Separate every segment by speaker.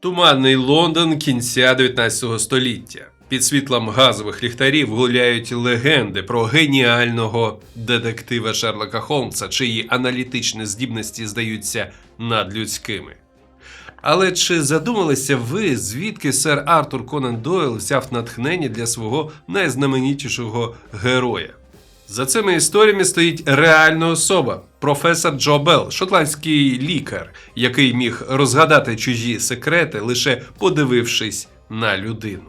Speaker 1: Туманний Лондон кінця 19 століття. Під світлом газових ліхтарів гуляють легенди про геніального детектива Шерлока Холмса, чиї аналітичні здібності здаються надлюдськими. Але чи задумалися ви, звідки сер Артур Конан Дойл взяв натхнення для свого найзнаменітішого героя? За цими історіями стоїть реальна особа, професор Джо Белл, шотландський лікар, який міг розгадати чужі секрети, лише подивившись на людину.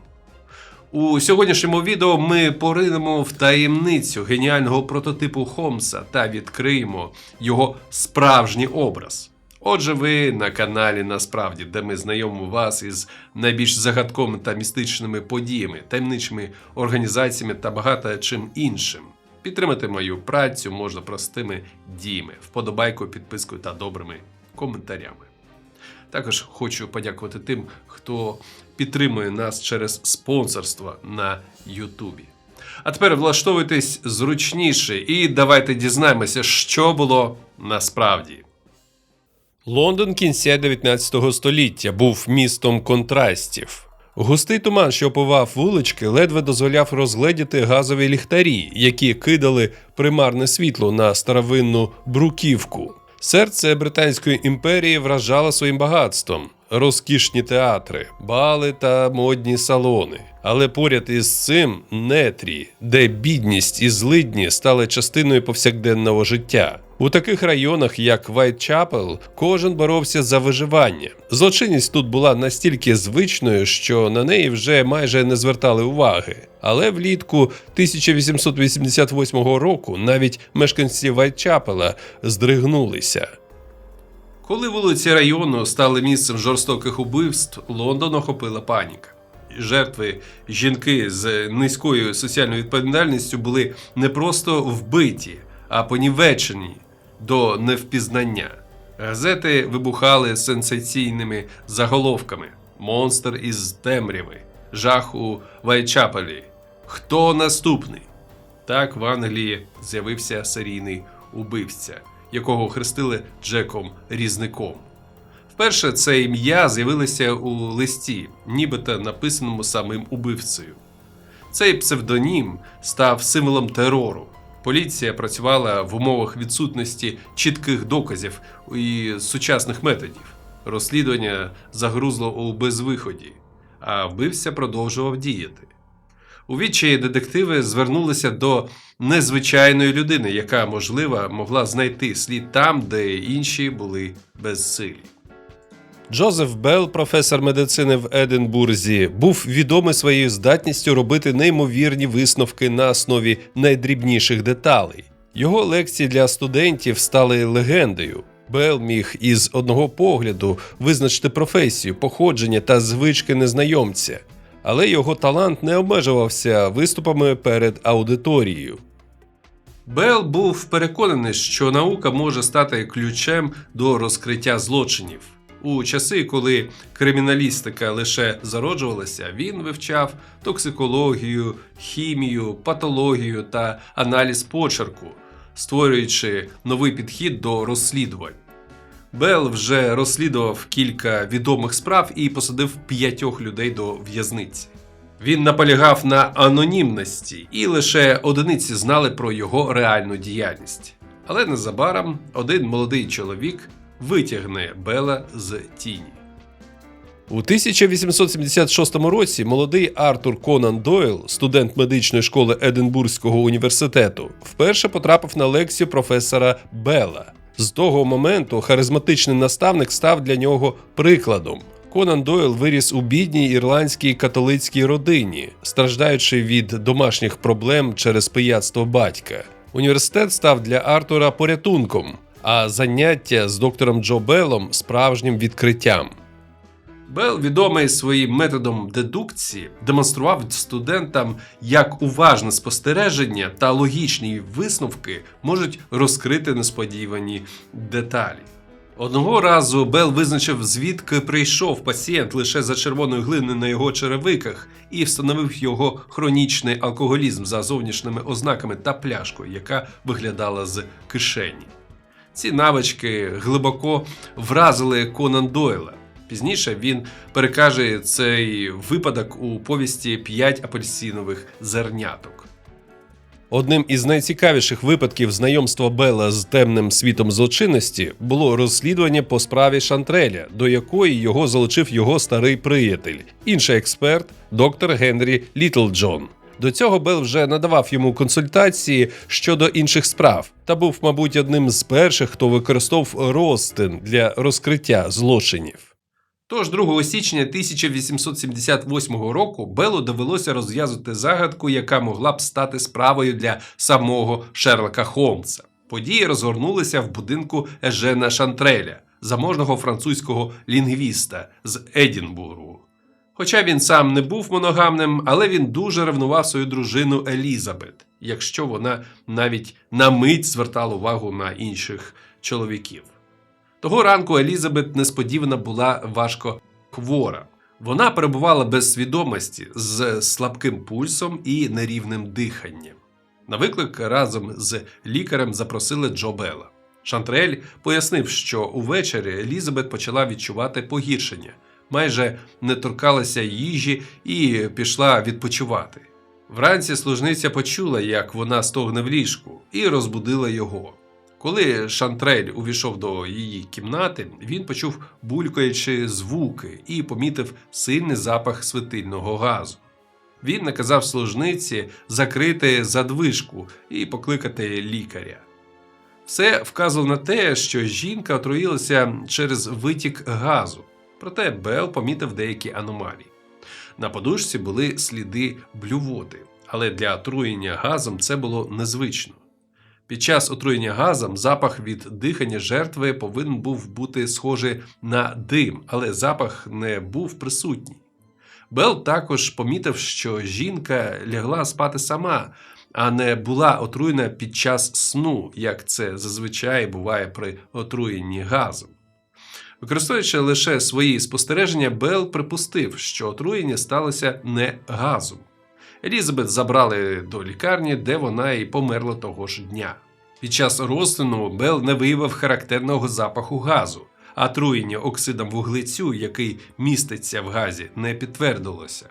Speaker 1: У сьогоднішньому відео ми поринемо в таємницю геніального прототипу Холмса та відкриємо його справжній образ. Отже, ви на каналі Насправді, де ми знайомимо вас із найбільш загадковими та містичними подіями, таємничими організаціями та багато чим іншим. Підтримати мою працю можна простими діями, вподобайкою, підпискою та добрими коментарями. Також хочу подякувати тим, хто підтримує нас через спонсорство на Ютубі. А тепер влаштовуйтесь зручніше і давайте дізнаємося, що було насправді. Лондон кінця 19 століття був містом контрастів. Густий туман, що оповав вулички, ледве дозволяв розгледіти газові ліхтарі, які кидали примарне світло на старовинну бруківку. Серце Британської імперії вражало своїм багатством. Розкішні театри, бали та модні салони. Але поряд із цим нетрі, де бідність і злидні стали частиною повсякденного життя. У таких районах, як Вайтчапел, кожен боровся за виживання. Злочинність тут була настільки звичною, що на неї вже майже не звертали уваги. Але влітку 1888 року навіть мешканці Вайтчапела здригнулися. Коли вулиці району стали місцем жорстоких убивств, Лондон охопила паніка. Жертви жінки з низькою соціальною відповідальністю були не просто вбиті, а понівечені до невпізнання. Газети вибухали сенсаційними заголовками: Монстр із темряви, жах у Вайтчапелі. Хто наступний? Так в Англії з'явився серійний убивця, якого хрестили Джеком Різником. Вперше це ім'я з'явилося у листі, нібито написаному самим убивцею. Цей псевдонім став символом терору. Поліція працювала в умовах відсутності чітких доказів і сучасних методів. Розслідування загрузло у безвиході, а вбивця продовжував діяти. У відчаї детективи звернулися до незвичайної людини, яка, можливо, могла знайти слід там, де інші були безсилі. Джозеф Белл, професор медицини в Единбурзі, був відомий своєю здатністю робити неймовірні висновки на основі найдрібніших деталей. Його лекції для студентів стали легендою. Белл міг із одного погляду визначити професію, походження та звички незнайомця, але його талант не обмежувався виступами перед аудиторією. Белл був переконаний, що наука може стати ключем до розкриття злочинів. У часи, коли криміналістика лише зароджувалася, він вивчав токсикологію, хімію, патологію та аналіз почерку, створюючи новий підхід до розслідувань. Белл вже розслідував кілька відомих справ і посадив п'ятьох людей до в'язниці. Він наполягав на анонімності, і лише одиниці знали про його реальну діяльність. Але незабаром один молодий чоловік витягне Бела з тіні. У 1876 році молодий Артур Конан Дойл, студент медичної школи Единбурзького університету, вперше потрапив на лекцію професора Бела. З того моменту харизматичний наставник став для нього прикладом. Конан Дойл виріс у бідній ірландській католицькій родині, страждаючи від домашніх проблем через пияцтво батька. Університет став для Артура порятунком, а заняття з доктором Джо Беллом справжнім відкриттям. Белл, відомий своїм методом дедукції, демонстрував студентам, як уважне спостереження та логічні висновки можуть розкрити несподівані деталі. Одного разу Белл визначив, звідки прийшов пацієнт лише за червоної глини на його черевиках і встановив його хронічний алкоголізм за зовнішніми ознаками та пляшкою, яка виглядала з кишені. Ці навички глибоко вразили Конан Дойла. Пізніше він перекаже цей випадок у повісті «П'ять апельсинових зерняток. Одним із найцікавіших випадків знайомства Белла з темним світом злочинності було розслідування по справі Шантреля, до якої його залучив його старий приятель, інший експерт, доктор Генрі Літлджон. До цього Белл вже надавав йому консультації щодо інших справ та був, мабуть, одним з перших, хто використовував розтин для розкриття злочинів. Тож 2 січня 1878 року Белу довелося розв'язати загадку, яка могла б стати справою для самого Шерлока Холмса. Події розгорнулися в будинку Ежена Шантреля, заможного французького лінгвіста з Едінбургу. Хоча він сам не був моногамним, але він дуже ревнував свою дружину Елізабет, якщо вона навіть на мить звертала увагу на інших чоловіків. Того ранку Елізабет несподівано була важко хвора. Вона перебувала без свідомості з слабким пульсом і нерівним диханням. На виклик разом з лікарем запросили Джо Белла. Шантрель пояснив, що увечері Елізабет почала відчувати погіршення, майже не торкалася їжі і пішла відпочивати. Вранці служниця почула, як вона стогне в ліжку, і розбудила його. Коли Шантрель увійшов до її кімнати, він почув булькаючі звуки і помітив сильний запах світильного газу. Він наказав служниці закрити задвижку і покликати лікаря. Все вказувало на те, що жінка отруїлася через витік газу, проте Бел помітив деякі аномалії. На подушці були сліди блювоти, але для отруєння газом це було незвично. Під час отруєння газом запах від дихання жертви повинен був бути схожий на дим, але запах не був присутній. Бел також помітив, що жінка лягла спати сама, а не була отруєна під час сну, як це зазвичай буває при отруєнні газом. Використовуючи лише свої спостереження, Бел припустив, що отруєння сталося не газом. Елізабет забрали до лікарні, де вона і померла того ж дня. Під час розтину Бел не виявив характерного запаху газу, а труєння оксидом вуглецю, який міститься в газі, не підтвердилося.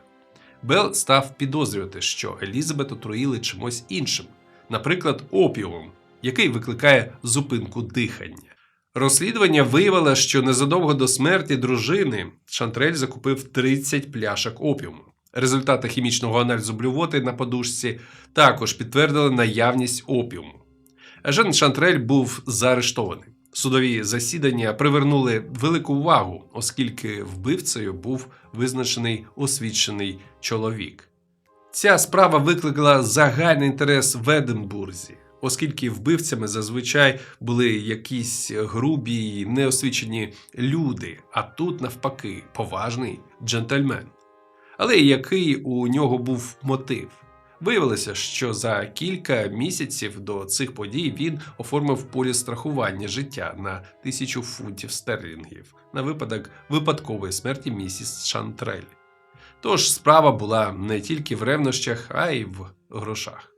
Speaker 1: Бел став підозрювати, що Елізабет отруїли чимось іншим, наприклад, опіумом, який викликає зупинку дихання. Розслідування виявило, що незадовго до смерті дружини Шантрель закупив 30 пляшок опіуму. Результати хімічного аналізу блювоти на подушці також підтвердили наявність опіуму. Жен Шантрель був заарештований. Судові засідання привернули велику увагу, оскільки вбивцею був визначений освічений чоловік. Ця справа викликала загальний інтерес в Единбурзі, оскільки вбивцями зазвичай були якісь грубі неосвічені люди, а тут, навпаки, поважний джентльмен. Але який у нього був мотив? Виявилося, що за кілька місяців до цих подій він оформив поліс страхування життя на тисячу фунтів стерлінгів на випадок випадкової смерті місіс Шантрель. Тож справа була не тільки в ревнощах, а й в грошах.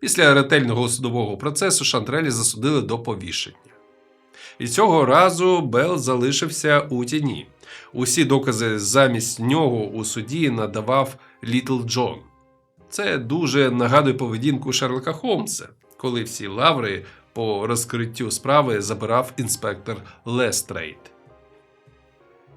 Speaker 1: Після ретельного судового процесу Шантрелі засудили до повішення. І цього разу Бел залишився у тіні. Усі докази замість нього у суді надавав Літл Джон. Це дуже нагадує поведінку Шерлока Холмса, коли всі лаври по розкриттю справи забирав інспектор Лестрейд.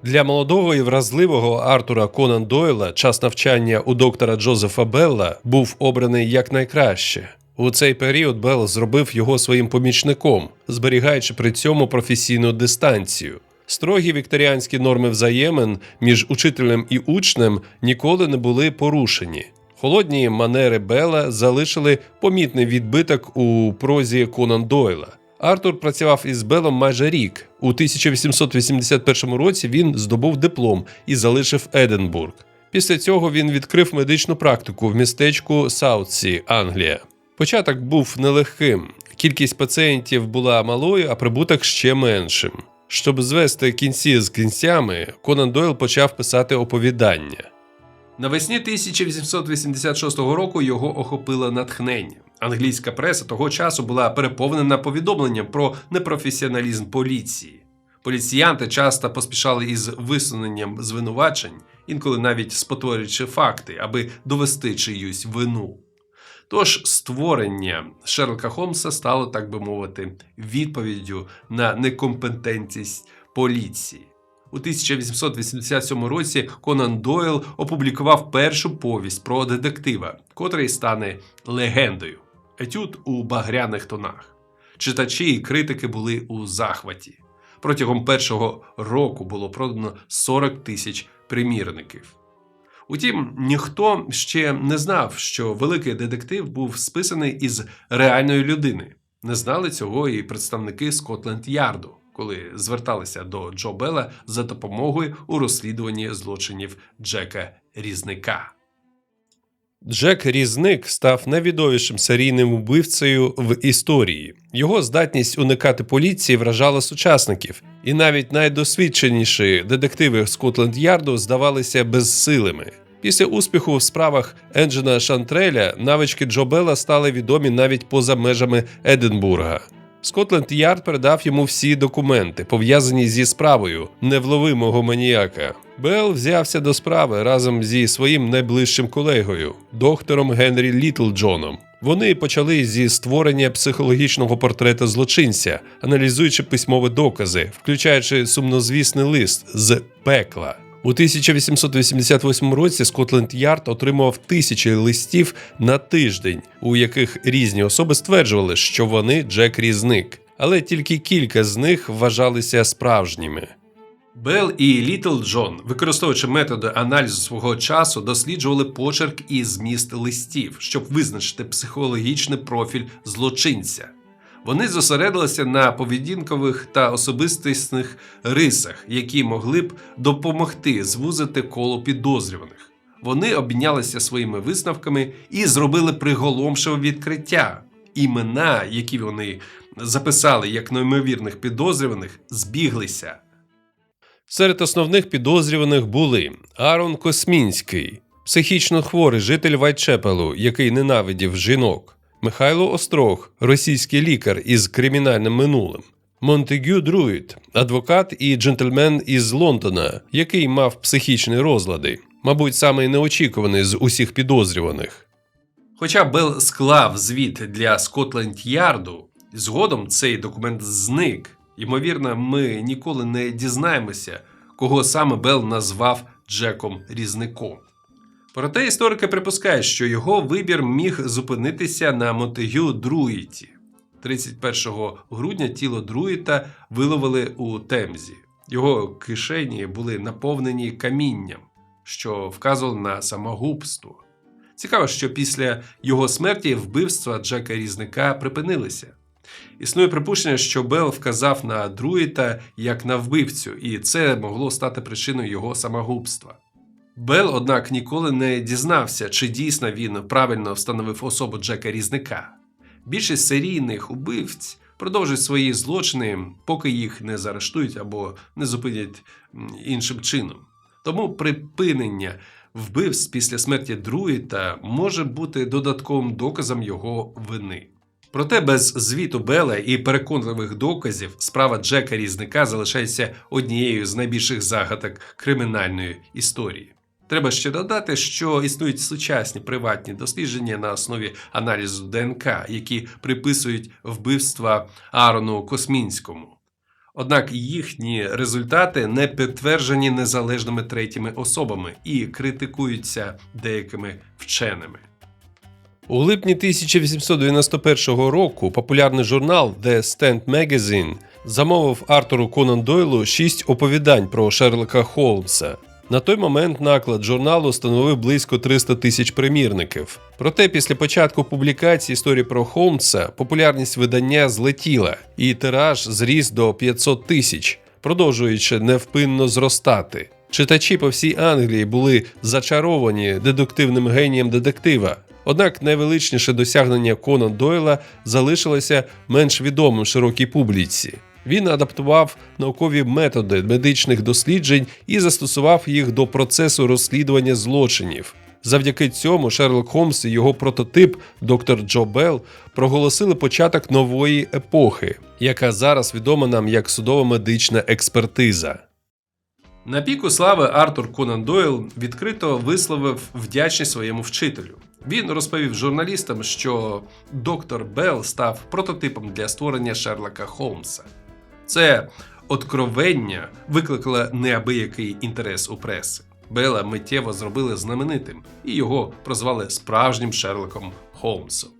Speaker 1: Для молодого і вразливого Артура Конан Дойла час навчання у доктора Джозефа Белла був обраний якнайкраще. У цей період Белл зробив його своїм помічником, зберігаючи при цьому професійну дистанцію. Строгі вікторіанські норми взаємин між учителем і учнем ніколи не були порушені. Холодні манери Белла залишили помітний відбиток у прозі Конан Дойла. Артур працював із Белом майже рік. У 1881 році він здобув диплом і залишив Единбург. Після цього він відкрив медичну практику в містечку Саутсі, Англія. Початок був нелегким. Кількість пацієнтів була малою, а прибуток ще меншим. Щоб звести кінці з кінцями, Конан Дойл почав писати оповідання. Навесні 1886 року його охопило натхнення. Англійська преса того часу була переповнена повідомленням про непрофесіоналізм поліції. Поліціянти часто поспішали із висуненням звинувачень, інколи навіть спотворюючи факти, аби довести чиюсь вину. Тож створення Шерлока Холмса стало, так би мовити, відповіддю на некомпетентність поліції. У 1887 році Конан Дойл опублікував першу повість про детектива, котрий стане легендою. Етюд у багряних тонах. Читачі і критики були у захваті. Протягом першого року було продано 40 тисяч примірників. Утім, ніхто ще не знав, що великий детектив був списаний із реальної людини. Не знали цього і представники Скотленд Ярду, коли зверталися до Джо Белла за допомогою у розслідуванні злочинів Джека Різника. Джек Різник став найвідомішим серійним вбивцею в історії. Його здатність уникати поліції вражала сучасників, і навіть найдосвідченіші детективи Скотленд Ярду здавалися безсилими. Після успіху в справах Енджена Шантреля навички Джо Белла стали відомі навіть поза межами Единбурга. Скотленд Ярд передав йому всі документи, пов'язані зі справою невловимого маніяка. Белл взявся до справи разом зі своїм найближчим колегою, доктором Генрі Літлджоном. Вони почали зі створення психологічного портрета злочинця, аналізуючи письмові докази, включаючи сумнозвісний лист з пекла. У 1888 році Скотленд Ярд отримав тисячі листів на тиждень, у яких різні особи стверджували, що вони Джек Різник, але тільки кілька з них вважалися справжніми. Белл і Літл Джон, використовуючи методи аналізу свого часу, досліджували почерк і зміст листів, щоб визначити психологічний профіль злочинця. Вони зосередилися на поведінкових та особистісних рисах, які могли б допомогти звузити коло підозрюваних. Вони обмінялися своїми висновками і зробили приголомшиве відкриття. Імена, які вони записали як неймовірних підозрюваних, збіглися. Серед основних підозрюваних були Арон Космінський, психічно хворий житель Вайтчепелу, який ненавидів жінок. Михайло Острог, російський лікар із кримінальним минулим, Монтегю Друїд, адвокат і джентльмен із Лондона, який мав психічні розлади, мабуть, самий неочікуваний з усіх підозрюваних. Хоча Белл склав звіт для Скотленд Ярду, згодом цей документ зник. Ймовірно, ми ніколи не дізнаємося, кого саме Белл назвав Джеком Різником. Проте історики припускають, що його вибір міг зупинитися на Монтегю Друїті. 31 грудня тіло Друїта виловили у Темзі. Його кишені були наповнені камінням, що вказувало на самогубство. Цікаво, що після його смерті вбивства Джека Різника припинилися. Існує припущення, що Белл вказав на Друїта як на вбивцю, і це могло стати причиною його самогубства. Белл, однак, ніколи не дізнався, чи дійсно він правильно встановив особу Джека Різника. Більшість серійних убивць продовжують свої злочини, поки їх не заарештують або не зупинять іншим чином. Тому припинення вбивств після смерті Друїта може бути додатковим доказом його вини. Проте без звіту Бела і переконливих доказів справа Джека Різника залишається однією з найбільших загадок кримінальної історії. Треба ще додати, що існують сучасні приватні дослідження на основі аналізу ДНК, які приписують вбивства Аарону Космінському. Однак їхні результати не підтверджені незалежними третіми особами і критикуються деякими вченими. У липні 1891 року популярний журнал The Stand Magazine замовив Артуру Конан Дойлу шість оповідань про Шерлока Холмса. На той момент наклад журналу становив близько 300 тисяч примірників. Проте після початку публікації історії про Холмса популярність видання злетіла, і тираж зріс до 500 тисяч, продовжуючи невпинно зростати. Читачі по всій Англії були зачаровані дедуктивним генієм детектива. Однак найвеличніше досягнення Конан Дойла залишилося менш відомим широкій публіці. Він адаптував наукові методи медичних досліджень і застосував їх до процесу розслідування злочинів. Завдяки цьому Шерлок Холмс і його прототип доктор Джо Белл проголосили початок нової епохи, яка зараз відома нам як судово-медична експертиза. На піку слави Артур Конан Дойл відкрито висловив вдячність своєму вчителю. Він розповів журналістам, що доктор Белл став прототипом для створення Шерлока Холмса. Це откровення викликало неабиякий інтерес у преси. Белла миттєво зробили знаменитим, і його прозвали справжнім Шерлоком Холмсом.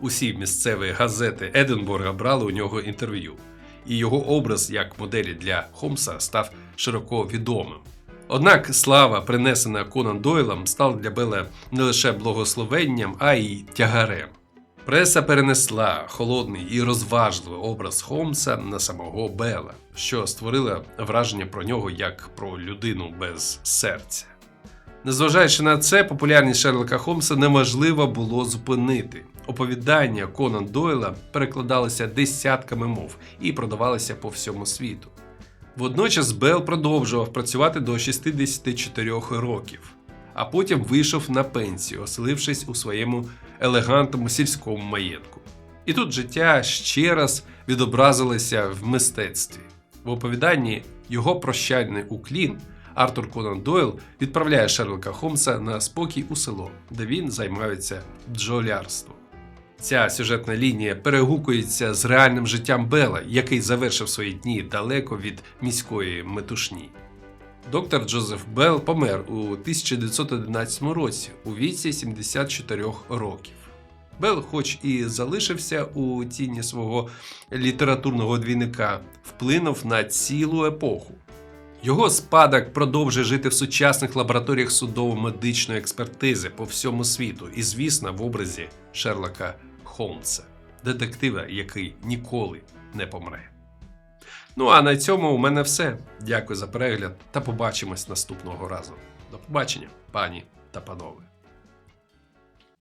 Speaker 1: Усі місцеві газети Единбурга брали у нього інтерв'ю, і його образ як моделі для Холмса став широко відомим. Однак слава, принесена Конан Дойлом, стала для Белла не лише благословенням, а й тягарем. Преса перенесла холодний і розважливий образ Холмса на самого Белла, що створило враження про нього як про людину без серця. Незважаючи на це, популярність Шерлока Холмса неможливо було зупинити. Оповідання Конан Дойла перекладалися десятками мов і продавалися по всьому світу. Водночас Белл продовжував працювати до 64 років, а потім вийшов на пенсію, оселившись у своєму елегантному сільському маєтку. І тут життя ще раз відобразилося в мистецтві. В оповіданні його прощальний уклін Артур Конан Дойл відправляє Шерлока Холмса на спокій у село, де він займається бджолярством. Ця сюжетна лінія перегукується з реальним життям Бела, який завершив свої дні далеко від міської метушні. Доктор Джозеф Белл помер у 1911 році у віці 74 років. Белл, хоч і залишився у тіні свого літературного двійника, вплинув на цілу епоху. Його спадок продовжує жити в сучасних лабораторіях судово-медичної експертизи по всьому світу, і, звісно, в образі Шерлока Холмса, детектива, який ніколи не помре. Ну а на цьому у мене все. Дякую за перегляд та побачимось наступного разу. До побачення, пані та панове.